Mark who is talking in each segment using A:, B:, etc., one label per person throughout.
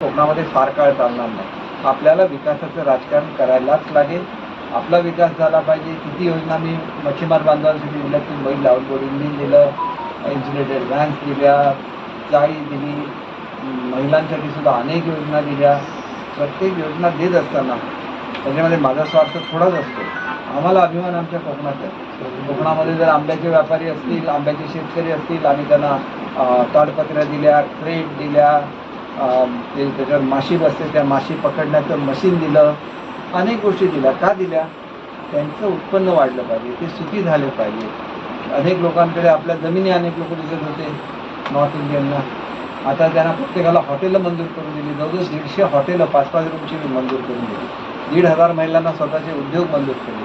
A: कोकणामध्ये फार काळ चालणार नाही. आपल्याला विकासाचं राजकारण करायलाच लागेल. आपला विकास झाला पाहिजे. किती योजना मी मच्छीमार बांधवांसाठी दिल्या की बैल लावून बोरिंग दिलं इन्सुलेटेड व्हॅन्स दिल्या चाळी दिली महिलांसाठी सुद्धा अनेक योजना दिल्या. प्रत्येक योजना देत असताना त्याच्यामध्ये माझा स्वार्थ थोडाच असतो. आम्हाला अभिमान आमच्या कोकणात आहे. कोकणामध्ये जर आंब्याचे व्यापारी असतील आंब्याचे शेतकरी असतील आम्ही त्यांना ताडपत्र्या दिल्या क्रेट दिल्या ते त्याच्यावर माशी बसते त्या माशी पकडण्याचं मशीन दिलं अनेक गोष्टी दिल्या. का दिल्या? त्यांचं उत्पन्न वाढलं पाहिजे ते सुखी झाले पाहिजे. अनेक लोकांकडे आपल्या जमिनी अनेक लोक दिसत होते नॉर्थ इंडियनना आता त्यांना प्रत्येकाला हॉटेलं मंजूर करून दिली. जवळजवळ दीडशे हॉटेलं पाच पाच रूमची मंजूर करून दिली. दीड हजार महिलांना स्वतःचे उद्योग मंजूर केले.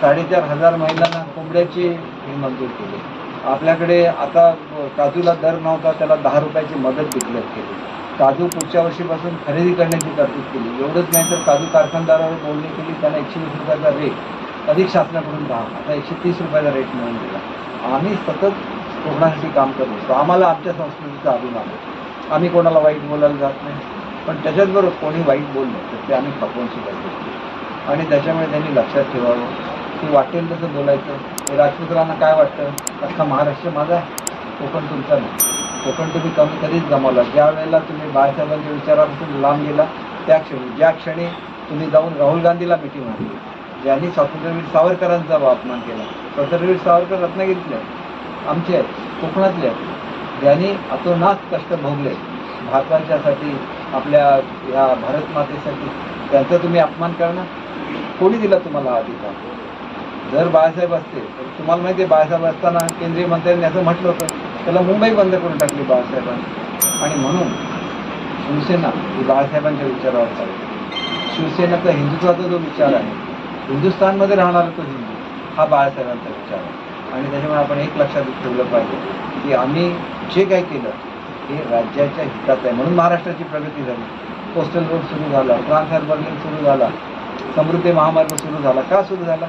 A: साडेचार हजार महिलांना कोंबड्याचे हे मंजूर केले. आपल्याकडे आता काजूला दर नव्हता त्याला दहा रुपयाची मदत डिक्लेअर केली काजू पुढच्या वर्षीपासून खरेदी करण्याची तरतूद केली. एवढंच नाही तर काजू कारखानदारावर बोलणी केली त्यांना एकशे वीस रुपयाचा रेट अधिक शासनाकडून दहा आता एकशे तीस रुपयाचा रेट मिळून दिला. आम्ही सतत कोकणासाठी काम करत असतो. आम्हाला आमच्या संस्कृतीचा अभिमान आहे. आम्ही कोणाला वाईट बोलायला जात नाही. पण त्याच्याचबरोबर कोणी वाईट बोललं तर ते आम्ही खपवून शिकायचो आणि त्याच्यामुळे त्यांनी लक्षात ठेवावं. की वाटेल तसं बोलायचं. राजपुत्रांना काय वाटतं? अख्खा महाराष्ट्र माझा आहे. कोकण तुमचा नाही. कोकण तुम्ही कमी कधीच गमावला. ज्या वेळेला तुम्ही बाळासाहेबांच्या विचारापासून लांब गेला त्या क्षणी ज्या क्षणी तुम्ही जाऊन राहुल गांधीला मिटिंग मारली ज्यांनी स्वातंत्र्यवीर सावरकरांचा अपमान केला. स्वातंत्र्यवीर सावरकर रत्नागिरीतले आहेत. आमचे आहेत. कोकणातले आहेत. ज्यांनी अतोनात कष्ट भोगले. भारताच्यासाठी आपल्या या भारत मातेसाठी. त्यांचा तुम्ही अपमान करणं कोणी दिला तुम्हाला हा अधिकार? जर बाळासाहेब असते तर तुम्हाला माहिती आहे बाळासाहेब असताना केंद्रीय मंत्र्यांनी असं म्हटलं होतं त्याला मुंबई बंद करून टाकली बाळासाहेबांनी. आणि म्हणून शिवसेना ही बाळासाहेबांच्या विचारावर चालते शिवसेनेचा हिंदुत्वाचा जो विचार आहे हिंदुस्थानमध्ये राहणारा तो हिंदू हा बाळासाहेबांचा विचार आहे. आणि त्याच्यामुळे आपण एक लक्षात ठेवलं पाहिजे की आम्ही जे काही केलं हे राज्याच्या हितात आहे. म्हणून महाराष्ट्राची प्रगती झाली. कोस्टल रोड सुरू झाला ट्रान्स हार्बरिंग सुरू झाला समृद्धी महामार्ग सुरू झाला. का सुरू झाला?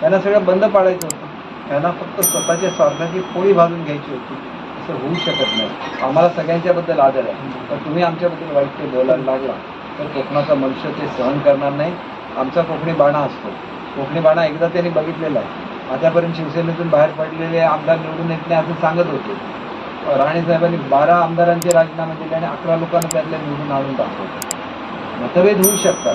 A: त्यांना सगळं बंद पाडायचं होतं. त्यांना फक्त स्वतःच्या स्वार्थाची पोळी भाजून घ्यायची होती. असं होऊ शकत नाही. आम्हाला सगळ्यांच्याबद्दल आदर आहे. तर तुम्ही आमच्याबद्दल वाईट ते बोलायला लागला तर कोकणाचा मनुष्य ते सहन करणार नाही. आमचा कोकणी बाणा असतो. कोकणी बाणा एकदा त्यांनी बघितलेला आहे. आतापर्यंत शिवसेनेतून बाहेर पडलेले आमदार निवडून येत नाही असं सांगत होते. राणे साहेबांनी बारा आमदारांचे राजीनामे दिले आणि अकरा लोकांना त्यातल्या निवडून आणून दाखवले मतभेद होऊ शकतात.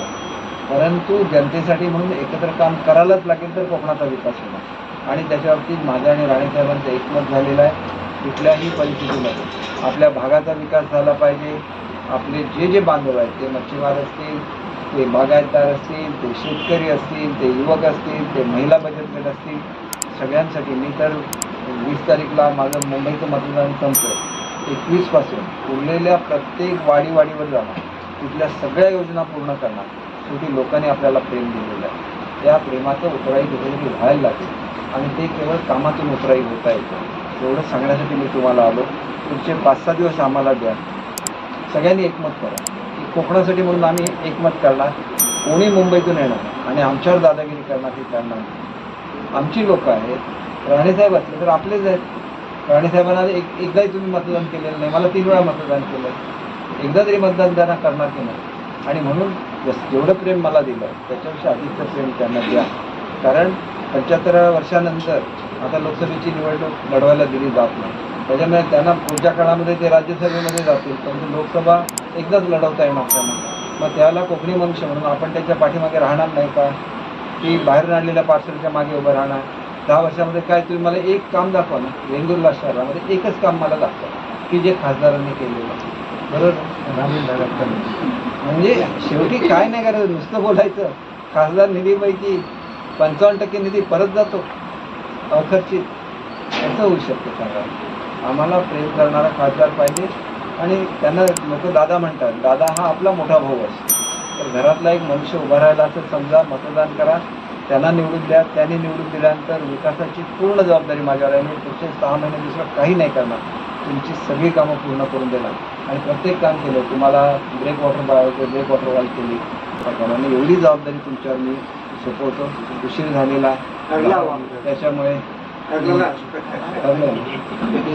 A: परंतु जनतेसाठी म्हणून एकत्र काम करायलाच लागेल तर कोकणाचा विकास होणार. आणि त्याच्या बाबतीत माझा आणि राणेसाहेबांचं एकमत झालेलं आहे. कुठल्याही परिस्थितीमध्ये. आपल्या भागाचा विकास झाला पाहिजे. आपले जे जे बांधव आहेत ते मच्छीमार असतील ते बागायतदार असतील ते शेतकरी असतील ते युवक असतील ते महिला बचत गट असतील सगळ्यांसाठी मी तर वीस तारीखला माझं मुंबईचं मतदान संपलं. एकवीसपासून उरलेल्या प्रत्येक वाडीवाडीवर जाणार. तिथल्या सगळ्या योजना पूर्ण करणार. शेवटी लोकांनी आपल्याला प्रेम दिलेलं आहे. त्या प्रेमाचं उतराई कुठेतरी व्हायला लागेल. आणि ते केवळ कामातून उतराई होता येतं. एवढं सांगण्यासाठी मी तुम्हाला आलो. पुढचे पाच सहा दिवस आम्हाला द्या. सगळ्यांनी एकमत करा. की कोकणासाठी म्हणून आम्ही एकमत करणार. कोणी मुंबईतून येणार आणि आमच्यावर दादागिरी करणार हे करणार आमची लोकं आहेत. राणेसाहेब असले तर आपलेच आहेत. राणेसाहेबांना एक एकदाही तुम्ही मतदान केलेलं नाही. मला तीन वेळा मतदान केलं. एकदा तरी मतदान त्यांना करणार की नाही? आणि म्हणून जस जेवढं प्रेम मला दिलं त्याच्यापेक्षा अधिकचं प्रेम त्यांना द्या. कारण पंच्याहत्तर वर्षानंतर आता लोकसभेची निवडणूक लढवायला दिली जात नाही. त्याच्यामुळे त्यांना पुढच्या काळामध्ये ते राज्यसभेमध्ये जातील परंतु लोकसभा एकदाच लढवता येणार त्यांना मग त्याला कोकणी मनुष्य म्हणून आपण त्याच्या पाठीमागे राहणार नाही का? की बाहेरून आणलेल्या पार्सलच्या मागे उभं राहणार. दहा वर्षामध्ये काय तुम्ही मला एक काम दाखवा ना वेंगुर्ला शहरामध्ये एकच काम मला दाखवा की जे खासदारांनी केलेलं आहे. बरोबर? ग्रामीण भागात म्हणजे शेवटी काय नाही करायचं नुसतं बोलायचं. खासदार निधीपैकी पंचावन्न टक्के निधी परत जातो अखर्चित. असं होऊ शकतं सांगा. आम्हाला प्रेम करणारा खासदार पाहिजे आणि त्यांना लोक दादा म्हणतात दादा हा आपला मोठा भाऊ असतो तर घरातला एक मनुष्य उभा राहिला असं समजा मतदान करा. त्यांना निवडून द्या त्यांनी निवडून दिल्यानंतर विकासाची पूर्ण जबाबदारी माझ्यावर आहे. मी पुढचे सहा महिने दुसरं काही नाही करणार. तुमची सगळी कामं पूर्ण करून देणार. आणि प्रत्येक काम केलं तुम्हाला ब्रेक वॉटर बाळायचं ब्रेक वॉटर वाल केली. त्याप्रमाणे एवढी जबाबदारी तुमच्यावर मी सोपवतो. उशीर झालेला. आहे. त्याच्यामुळे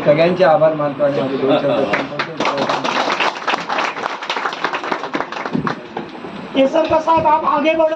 A: सगळ्यांचे आभार मानतो आणि माझे दोन शब्द
B: साहब आप आगे बढ़ो.